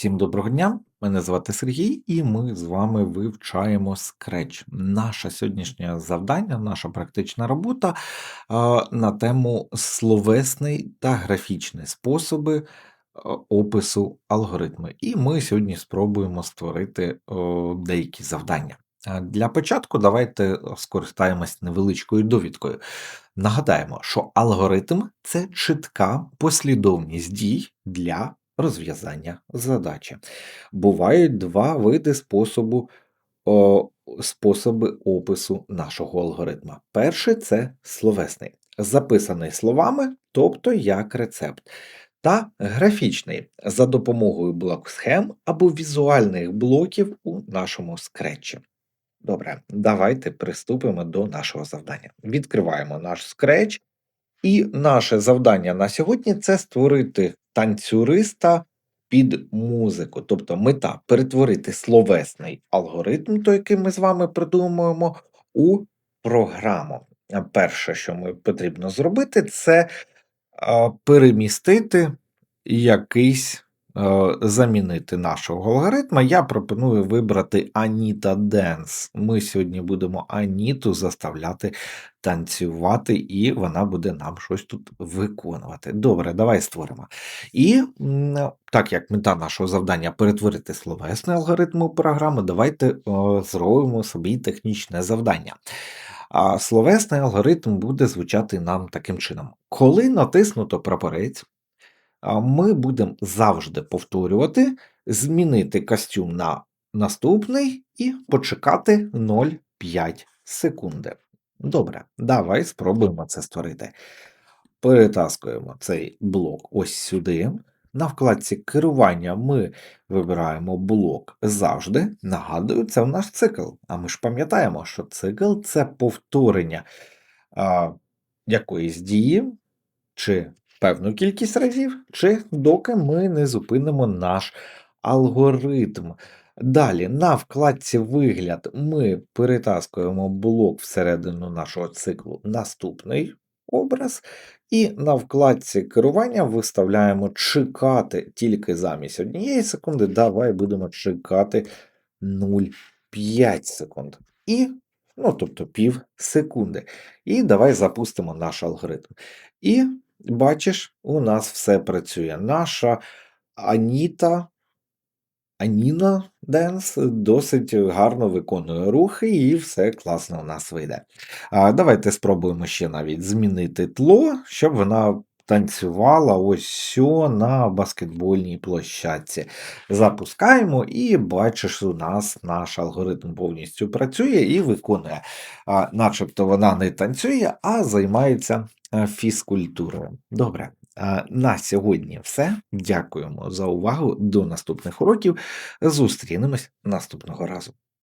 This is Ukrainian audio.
Всім доброго дня! Мене звати Сергій, і ми з вами вивчаємо Scratch. Наше сьогоднішнє завдання, наша практична робота на тему словесний та графічний способи а, опису алгоритми. І ми сьогодні спробуємо створити деякі завдання. Для початку давайте скористаємось невеличкою довідкою. Нагадаємо, що алгоритм це чітка послідовність дій для розв'язання задачі. Бувають два види способу, о, способи опису нашого алгоритма. Перший це словесний, записаний словами, тобто як рецепт. Та графічний за допомогою блок-схем або візуальних блоків у нашому скретчі. Добре, давайте приступимо до нашого завдання. Відкриваємо наш Scratch, і наше завдання на сьогодні це створити танцюриста під музику. Тобто мета перетворити словесний алгоритм, той, який ми з вами придумуємо, у програму. Перше, що ми потрібно зробити, це перемістити якийсь замінити нашого алгоритма, я пропоную вибрати Anita Dance. Ми сьогодні будемо Аніту заставляти танцювати, і вона буде нам щось тут виконувати. Добре, давай створимо. І так як мета нашого завдання перетворити словесний алгоритм у програму, давайте о, зробимо собі технічне завдання. А словесний алгоритм буде звучати нам таким чином: коли натиснуто прапорець, ми будемо завжди повторювати, змінити костюм на наступний і почекати 0,5 секунди. Добре, давай спробуємо це створити. Перетаскуємо цей блок ось сюди. На вкладці керування ми вибираємо блок завжди. Нагадую, це в наш цикл. А ми ж пам'ятаємо, що цикл це повторення а, якоїсь дії чи певну кількість разів, чи доки ми не зупинимо наш алгоритм. Далі на вкладці Вигляд ми перетаскуємо блок всередину нашого циклу наступний образ, і на вкладці керування виставляємо чекати тільки замість однієї секунди. Давай будемо чекати 0,5 секунд. І, ну, тобто пів секунди. І давай запустимо наш алгоритм. І Бачиш, у нас все працює. Наша Аніта, Аніна Денс досить гарно виконує рухи, і все класно у нас вийде. А, Давайте спробуємо ще навіть змінити тло, щоб вона танцювала ось сьо на баскетбольній площадці. Запускаємо, і бачиш, у нас наш алгоритм повністю працює і виконує. А, Начебто вона не танцює, а займається фізкультурою. Добре. На сьогодні все. Дякуємо за увагу. До наступних уроків. Зустрінемось наступного разу.